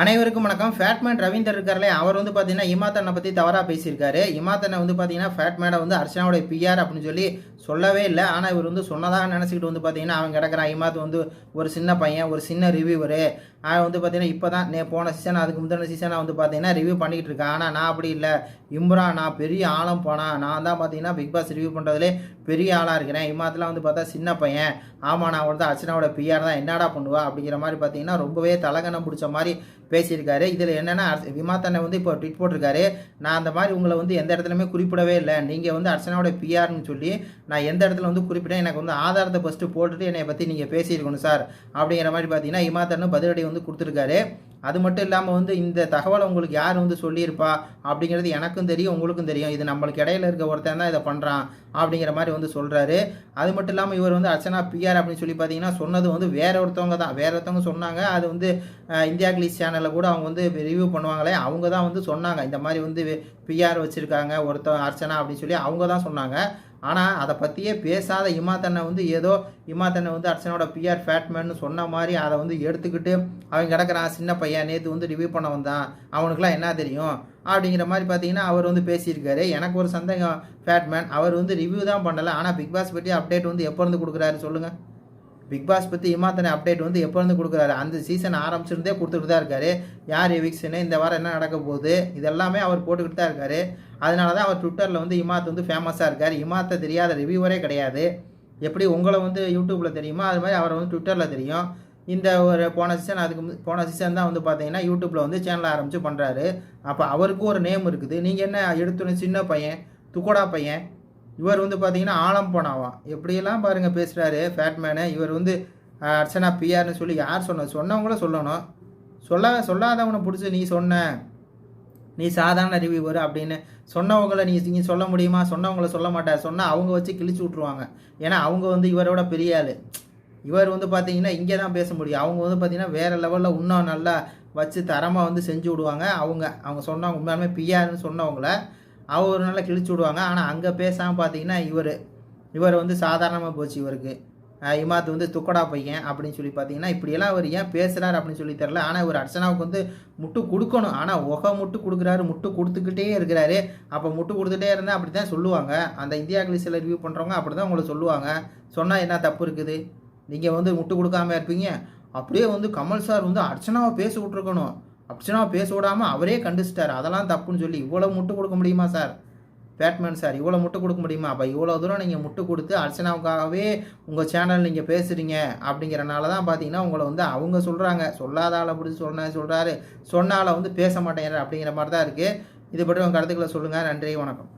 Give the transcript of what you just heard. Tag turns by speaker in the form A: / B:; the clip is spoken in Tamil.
A: அனைவருக்கும் வணக்கம். ஃபேட்மேன் ரவீந்தர் இருக்கார்லே அவர் வந்து பார்த்தீங்கன்னா இமாத்தனை பற்றி தவறாக பேசியிருக்காரு. இமாத்தனை வந்து பார்த்தீங்கன்னா ஃபேட்மேனை வந்து அர்ச்சனாவுடைய பிஆர் அப்படின்னு சொல்லி சொல்லவே இல்லை. ஆனால் இவர் வந்து சொன்னதாக நினச்சிக்கிட்டு வந்து பார்த்தீங்கன்னா அவன் கிடக்கிறான் இமாத் வந்து ஒரு சின்ன பையன் ஒரு சின்ன ரிவ்யூவரு அவன் வந்து பார்த்தீங்கன்னா இப்போ தான் நே போன சீசன் அதுக்கு முந்தின சீசனாக வந்து பார்த்தீங்கன்னா ரிவ்யூ பண்ணிக்கிட்டு இருக்கேன். ஆனால் நான் அப்படி இல்லை. இம்ரான் நான் பெரிய ஆழம் போனேன் நான் தான் பார்த்தீங்கன்னா பிக் பாஸ் ரிவ்யூ பண்ணுறதுலே பெரிய ஆளாக இருக்கிறேன். இமாத்தில் வந்து பார்த்தா சின்ன பையன். ஆமாம் நான் வந்து அர்ச்சனாவோட பிஆர் தான். என்னடா பண்ணுவா? அப்படிங்கிற மாதிரி பார்த்தீங்கன்னா ரொம்பவே தலகணம் பிடிச்ச மாதிரி பேசியிருக்காரு. இதில் என்னென்னா விமாத்தனை வந்து இப்போ ட்வீட் போட்டிருக்காரு. நான் அந்த மாதிரி உங்களை வந்து எந்த இடத்துலையுமே குறிப்பிடவே இல்லை. நீங்கள் வந்து அர்ச்சனாவோட பிஆர்னு சொல்லி நான் எந்த இடத்துல வந்து குறிப்பிட்டேன் எனக்கு வந்து ஆதாரத்தை ஃபஸ்ட்டு போட்டுட்டு என்னை பற்றி நீங்கள் பேசியிருக்கணும் சார். அப்படிங்கிற மாதிரி பார்த்தீங்கன்னா இமாத்தன்னு பதிலடி வந்து கொடுத்துருக்காரு. அது மட்டும் இல்லாமல் வந்து இந்த தகவலை உங்களுக்கு யார் வந்து சொல்லியிருப்பா? அப்படிங்கிறது எனக்கும் தெரியும் உங்களுக்கும் தெரியும். இது நம்மளுக்கு இடையில இருக்க ஒருத்தன் தான் இதை பண்ணுறான் அப்படிங்கிற மாதிரி வந்து சொல்கிறாரு அது மட்டும் இல்லாமல் இவர் வந்து அர்ச்சனா பிஆர் அப்படின்னு சொல்லி பார்த்தீங்கன்னா சொன்னது வந்து வேற ஒருத்தவங்க தான். வேற ஒருத்தவங்க சொன்னாங்க அது வந்து இந்தியா கிளீஸ் சேனலில் கூட அவங்க வந்து ரிவ்யூ பண்ணுவாங்களே அவங்க தான் வந்து சொன்னாங்க. இந்த மாதிரி வந்து பிஆர் வச்சுருக்காங்க ஒருத்தன் அர்ச்சனா அப்படின்னு சொல்லி அவங்க தான் சொன்னாங்க. ஆனால் அதை பற்றியே பேசாத இமாத்தண்ணை வந்து ஏதோ இமாத்தண்ணை வந்து அர்ச்சனோட பிஆர் ஃபேட்மேன்னு சொன்ன மாதிரி அதை வந்து எடுத்துக்கிட்டு அவன் கிடக்குறான். சின்ன பையன் நேற்று வந்து ரிவ்யூ பண்ண வந்தான். அவனுக்குலாம் என்ன தெரியும்? அப்படிங்கிற மாதிரி பார்த்தீங்கன்னா அவர் வந்து பேசியிருக்காரு. எனக்கு ஒரு சந்தேகம் ஃபேட்மேன் அவர் வந்து ரிவ்யூ தான் பண்ணலை. ஆனால் பிக் பாஸ் பற்றி அப்டேட் வந்து எப்போ இருந்து கொடுக்குறாரு சொல்லுங்கள் பிக் பாஸ் பற்றி இமாத்தனை அப்டேட் வந்து எப்போருந்து கொடுக்குறாரு? அந்த சீசன் ஆரம்பிச்சிருந்தே கொடுத்துட்டு தான் இருக்காரு. யார் எவிக்ஷனு? இந்த வாரம் என்ன நடக்க போகுது? இதெல்லாமே அவர் போட்டுக்கிட்டு தான் இருக்காரு. அதனால தான் அவர் ட்விட்டரில் வந்து இமாத் வந்து ஃபேமஸாக இருக்கார். இமாத்தை தெரியாத ரிவ்யூவரே கிடையாது. எப்படி உங்களை வந்து யூடியூப்பில் தெரியுமோ அது மாதிரி அவரை வந்து ட்விட்டரில் தெரியும். இந்த ஒரு போன சீசன் அதுக்கு போன சீசன் தான் வந்து பார்த்தீங்கன்னா யூடியூப்பில் வந்து சேனல் ஆரம்பித்து பண்ணுறாரு அப்போ அவருக்கும் ஒரு நேம் இருக்குது. நீங்கள் என்ன எடுத்துன்னு சின்ன பையன் துக்கோடா பையன் இவர் வந்து பார்த்தீங்கன்னா ஆழம் போனாவாம் எப்படியெல்லாம் பாருங்கள் பேசுகிறாரு ஃபேட்மேனு இவர் வந்து அர்ச்சனா பிஆர்னு சொல்லி யார் சொன்ன சொன்னவங்களும் சொல்லணும். சொல்ல சொல்லாதவனை பிடிச்சி நீ சொன்ன. நீ சாதாரண ரிவ்யூவர் அப்படின்னு சொன்னவங்கள நீ நீ சொல்ல முடியுமா? சொன்னவங்கள சொல்ல மாட்டார் சொன்னால் அவங்க வச்சு கிழிச்சு விட்ருவாங்க ஏன்னா அவங்க வந்து இவரோட பெரிய ஆள். இவர் வந்து பார்த்தீங்கன்னா இங்கே தான் பேச முடியும். அவங்க வந்து பார்த்தீங்கன்னா வேறு லெவலில் இன்னும் நல்லா வச்சு தரமாக வந்து செஞ்சு விடுவாங்க. அவங்க அவங்க சொன்னவங்க உண்மையாலுமே பிஆர்னு சொன்னவங்கள அவர் நல்லா கிழிச்சு விடுவாங்க. ஆனால் அங்கே பேசாமல் பார்த்தீங்கன்னா இவர் இவர் வந்து சாதாரணமாக போச்சு இவருக்கு. இமாத்து வந்து துக்கடா பையன் அப்படின்னு சொல்லி பார்த்தீங்கன்னா இப்படியெல்லாம் அவர் ஏன் பேசுகிறார் அப்படின்னு சொல்லி தெரில ஆனால் இவர் அர்ச்சனாவுக்கு வந்து முட்டு கொடுக்கணும். ஆனால் உக முட்டு கொடுக்குறாரு முட்டு கொடுத்துக்கிட்டே இருக்கிறாரு. அப்போ முட்டு கொடுத்துட்டே இருந்தால் அப்படி தான் சொல்லுவாங்க. அந்த இந்தியா கிளிஸில் ரிவ்யூ பண்ணுறவங்க அப்படி தான் உங்களை சொல்லுவாங்க. சொன்னால் என்ன தப்பு இருக்குது? நீங்கள் வந்து முட்டு கொடுக்காம இருப்பீங்க. அப்படியே வந்து கமல் சார் வந்து அர்ச்சனாவை பேசி விட்ருக்கணும் அர்ச்சனாவை பேச விடாமல் அவரே கண்டிச்சிட்டார். அதெல்லாம் தப்புன்னு சொல்லி இவ்வளோ முட்டு கொடுக்க முடியுமா சார்? பேட்மேன் சார் இவ்வளோ முட்டு கொடுக்க முடியுமா? அப்போ இவ்வளோ தூரம் நீங்கள் முட்டு கொடுத்து அர்ச்சனாவுக்காகவே உங்கள் சேனல் நீங்கள் பேசுகிறீங்க அப்படிங்கிறனால தான் பார்த்தீங்கன்னா உங்களை வந்து அவங்க சொல்கிறாங்க சொல்லாத ஆளை பிடிச்சி சொன்ன சொல்கிறாரு சொன்ன ஆளை வந்து பேச மாட்டேங்கிறார் அப்படிங்கிற மாதிரி தான் இருக்குது இது பற்றி உங்கள் கருத்துக்களை சொல்லுங்கள் நன்றி வணக்கம்.